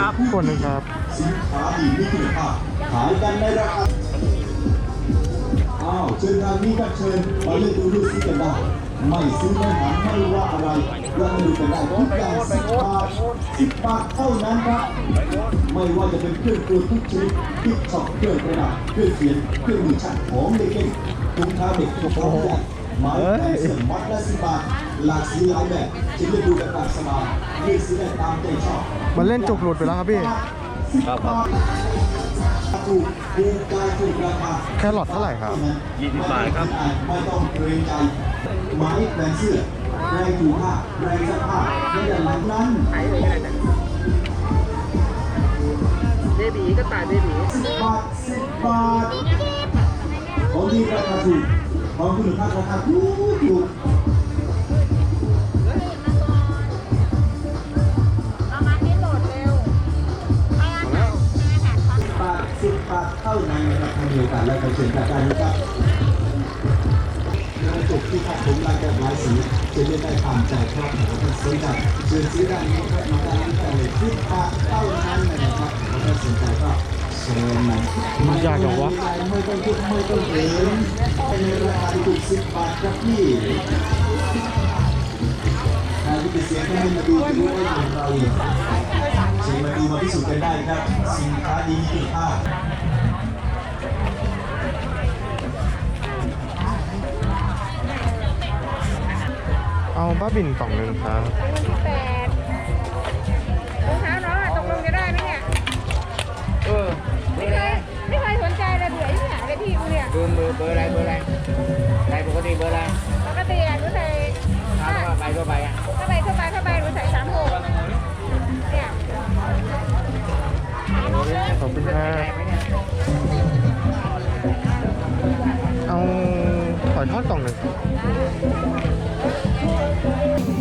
ครับคนหนึ่งครับสินค้าดีมีคุณภาพขายกันในราคาอ้าวเชิญทางนี้ครับเชิญมาเล่นดูดูซิกันได้ไม่ซื้อไม่หาไม่ว่าอะไรเราดูกันได้ทุกอย่างสิบบาทสิบบาทเท่านั้นครับไม่ว่าจะเป็นเครื่องครัวทุกชนิดที่ช็อปเครื่องกระดาษเครื่องเขียนเครื่องมือช่างของเด็กๆถุงเท้าเด็กถุงเท้าใหญ่ไม้แขวนเสื้อมัดละสิบบาทหลากสีหลายแบบจะเลือกดูกันตามสบายเลือกซื้อได้ตามใจชอบ มันเล่นจุกหลุดไปแล้วครับพี่ ครับครับถูกถูกใจถูกราคาแครอทเท่าไหร่ครับ20บาทครับไม่ต้องเกรงใจไม้แขวนเสื้อแรงถูผ้าแรงซักผ้าไม่ได้หลังนั้นเบบีก็ตายเบบีสิบบาทสิบบาทของดีราคาถูกของคุณภาพราคาถูก เท่านั้นนะครับทางเดียวกันและกระเชิญกันได้นะครับกระจกที่ขัดผมลายแบบหลายสีจะได้ได้ตามใจครับท่านสนใจเชิญซื้อได้นะครับมาได้ที่แต่เลยสิบบาทเท่านั้นนะครับท่านสนใจก็เชิญมามันยากจังวะไม่ต้องคิดไม่ต้องเห็นในราคาถูกสิบบาทครับพี่ใครที่เป็นเสียงให้มาดูจะรู้ว่าของเราเนี่ยเชิญมาดูมาพิสูจน์กันได้ครับ สินค้าดีมีคุณภาพ เอาบ้าบินกล่องหนึ่งครับแปดรองเท้าน้องอะตกลงจะได้ไหมเนี่ย เออเบอไม่ร์เคอะไรยไม่เคยสนใจเลยเบื่อที่ไหนเลยพี่กูเนี่ย เบอร์เบอร์เบอร์อะไรเบอร์อะไรใส่ปกติเบอร์อะไรปกติอะหนูใส่ถ้าว่าไปก็ไปอะเข้าไปเข้าไปเข้าไปหนูใส่สามหกเนี่ยขอบคุณครับเอาหอยทอดกล่องหนึ่ง Thank you.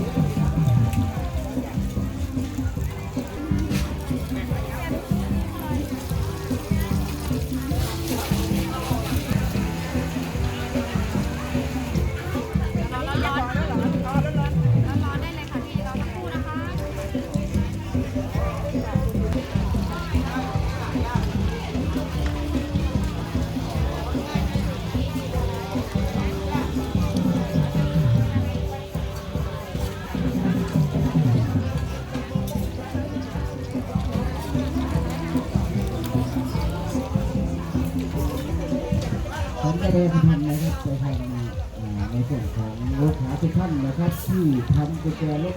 เรับผมก็ได้ทำนะครับไปทำอ่าในส่วนของลูกค้าทุกท่านนะครับที่ทำกุญแจรถ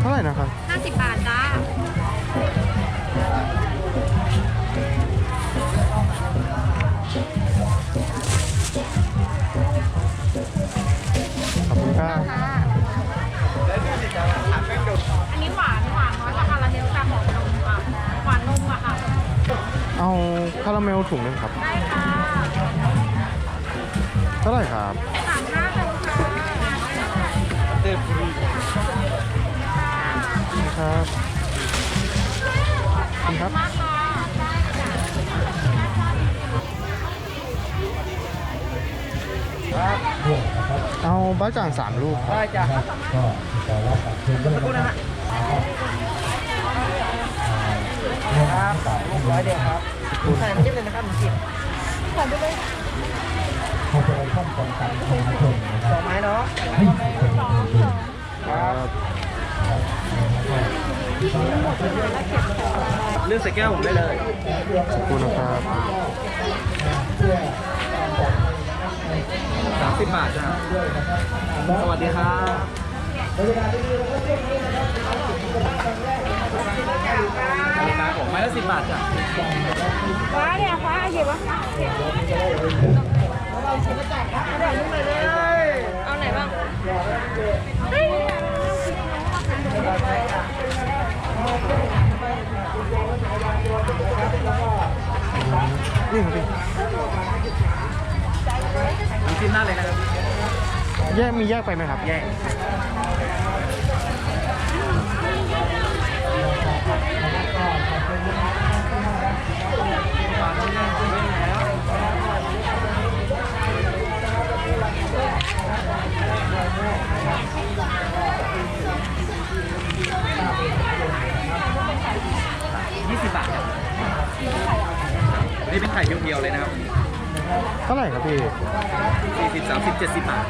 เท่าไหร่นะครับห้าสิบบาทจ้าาราเมลถุงหนึ่งครับ ได้ค่ะเท่าไหร่ครับ สามห้าค่ะลูกค้าครับขอบคุณครับ มากค่ะเอาบ้าจ่างสามลูกครับ ได้จ้ะก็ขอรับบัตรเชิญด้วยพูดนะนะคฮะรับครับลูกร้อยเดียวครับ ใส่น้ำจิ้มเลยนะครับน้ำจิ้มขอเชิญท่านกองการประชาชนนะคสรัอบไม้เนาะเป็นผู้ครับเลือกใส่แก้วผมได้เลยขอบคุณนะครับสามสิบบาทจ้ะสวัสดีครับ ผมไม้ละสิบบาทจ้ะฟ้าเนี่ยฟ้าหยิบวะเอาไหนบ้างเฮ้ยนี่ครับพี่น้ำจิ้มหน้าเลยนะครับแยกมีแยกไปไหมครับ แยก ยี่สิบบาทนี่เป็นไข่เพียวๆเลยนะครับเท่าไหร่ครับพี่สี่สิบสามสิบเจ็ดสิบบาท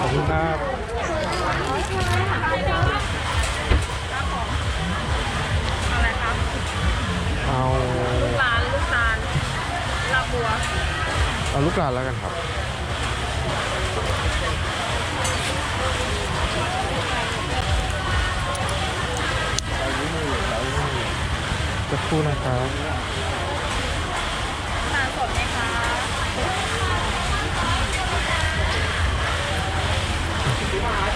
ขอบคุณครับ อะไรครับเอาลูกลานลูกตาลลาบัวเอาลูกลานแล้วกันครับ จะคู่นะครับ ตาลสดไหมคะ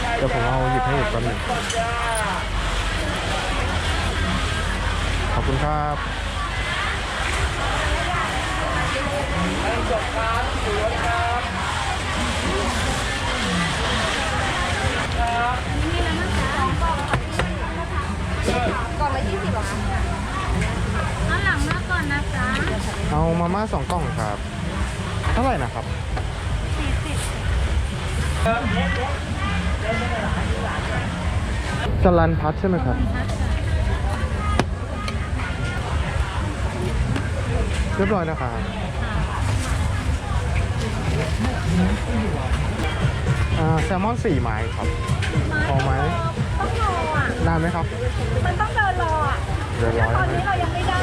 เดี๋ยวผมเอาหยิบให้อีกแป๊บหนึงขอบคุณครับกล่องละยี่สิบหรอคะน้ำหลังมาก่อนนะจ๊ะเอามาม่าสองกล่องครับ เท่าไหร่นะครับสี่สิบ จรันพัทใช่ไหมครับ เรียบร้อยนะครับอ่าแซลมอนสี่ไม้ครับพอไหมต้องรออะนานไหมครับ มันต้องเดินรออะเดินรอตอนนี้เรายังไม่ได้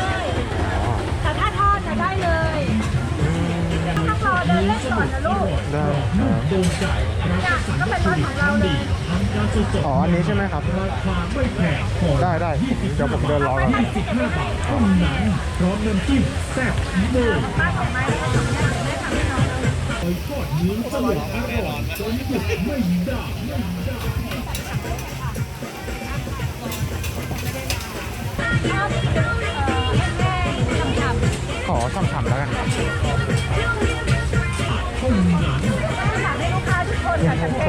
อ๋อแต่ถ้าทอดจะได้เลยอืม ต้องรอเดินเล่นก่อนนะลูกได้ครับเนี่ก็เป็นรถของเราเลยอ๋ออันนี้ใช่ไหมครับได้ได้เดี๋ยวผมเดินรอก่อนป้อม้แล้วก็ของแม่แม่ทำให้น้องเลยชอบเอ่อแห้งๆฉ่ำขอช่ำๆแล้วกันครับ โท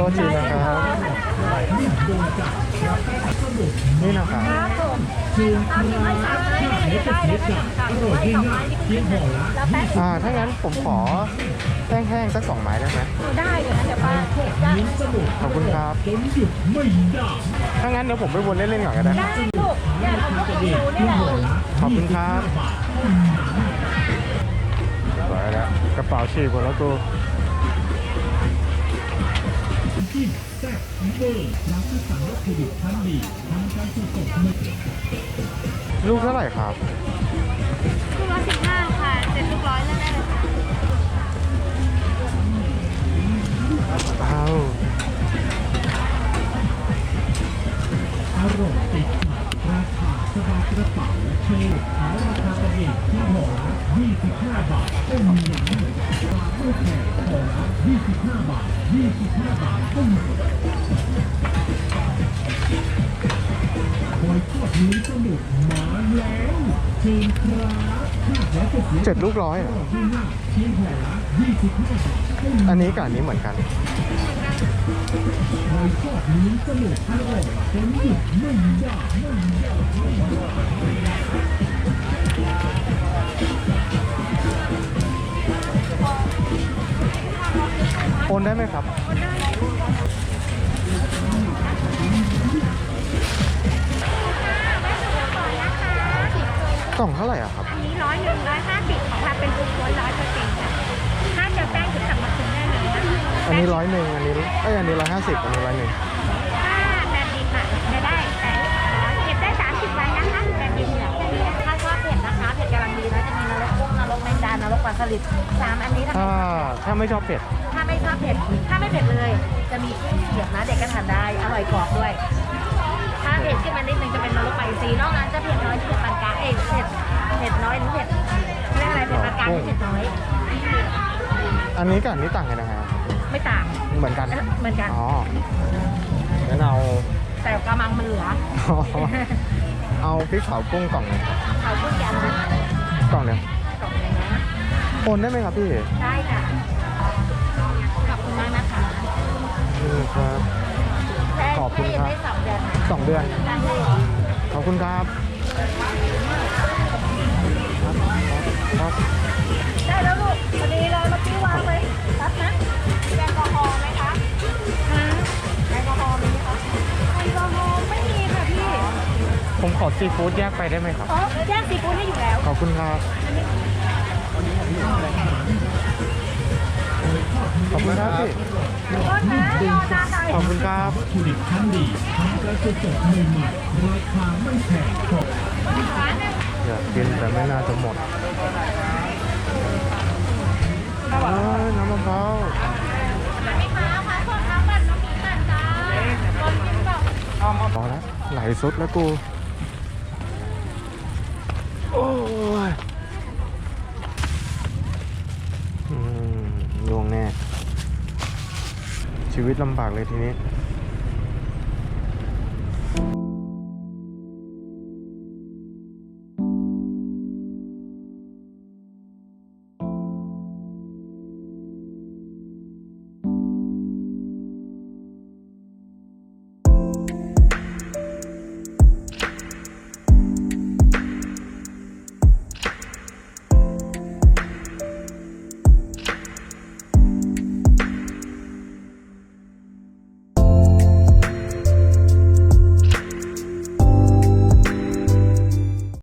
ษทีนะครับนี่นะครับครับผมตาถ้าสั่งสั่งไว้สองไม้นี่คือหนึ่งแล้วแป๊บอ่าถ้างั้นผมขอแห้งๆสักสองไม้ได้ไหมได้เลยนะเดี๋ยวป้าได้ขอบคุณครับถ้างั้นเดี๋ยวผมไปวนเล่นๆก่อนก็ได้ได้ลูกเนี่ยเอาลูกหนูนี่แหละขอบคุณครับสวยแล้วกระเป๋าฉีกหมดแล้วกู ลูกเท่าไหร่ครับ ลูกละสิบห้าค่ะเจ็ดลูกร้อยแล้วได้เลยค่ะ เจ็ดลูกร้อยอะอันนี้กับอันนี้เหมือนกันหอนได้ไม่ได้โอนได้ไหมครับ กล่องเท่าไหร่อะครับ อันนี้ร้อยหนึ่งร้อยห้าสิบของเราเป็นทุกคนร้อยเปอร์เซ็นต์ค่ะถ้าจะแป้งถึงสั่งมาถึงได้เลยนะคะอันนี้ร้อยหนึ่งอันนี้เอ้ยอันนี้ร้อยห้าสิบอันนี้ร้อยหนึ่งถ้าแบบดิบอะจะได้แต่เก็บได้สามสิบวันนะคะแบบดิบเนี่ยถ้าชอบเผ็ดนะคะเผ็ดกำลังดีนะจะมีนรกกุ้งนรกแมงดานรกปลาสลิดสามอันนี้ถ้าถ้าถ้าไม่ชอบเผ็ดถ้าไม่ชอบเผ็ดถ้าไม่เผ็ดเลย จะมีกุ้งเสียบนะเด็กก็ทานได้อร่อยกรอบด้วยถ้า เผ็ดขึ้นมานิดนึงจะเป็นนรกไปซีนอกนั้นจะเผ็ดน้อยเผ็ดปานกลางเอ้ยเผ็ดเผ็ดน้อยหรือเผ็ดเรียกอะไรเผ็ดปานกลางหรือเผ็ดน้อย อันนี้กับอันนี้ต่างกันยังไงครับไม่ต่างเหมือนกันเอ๊ะเหมือนกัน อ๋องั้นเอา แต่กระมังมันเหลือเอาพริกเผากุ้งกล่องหนึงครับเขาพูดกันนะกล่องเดียวกล่องเลยนะ โอนได้ไหมครับพี่ได้ค่ะขอบคุณมากนะคะ นี่ครับแค่ ขอบคุณครับได้สองเดือนนะสองเดือนได้เลยขอบคุณครับครับครับได้แล้วลูกพอดีเลยเมื่อกี้วางไว้รับนะแอลกอฮอล์ไหมคะฮะแอลกอฮอล์มีไหมคะแอลกอฮอล์ไม่มีค่ะพี่ผมขอซีฟู้ดแยกไปได้ไหมครับอ๋อแจ้งซีฟู้ดให้อยู่แล้วขอบคุณครับขอบคุณครับพี่โทษนะ รอนานหน่อยขอบคุณครับวัตถุดิบชั้นดีทำกระสุนสดใหม่ๆราคาไม่แพงสดอยากกินแต่ไม่น่าจะหมดเอ้ยน้ำมะพร้าวไม่ค้าค่ะโทษนะบัตรน้องมีบัตรจ้าบอลกินเปล่าพอแล้วไหลสุดแล้วกู โอ้ยอืมลวงแน่ ชีวิตลำบากเลยทีนี้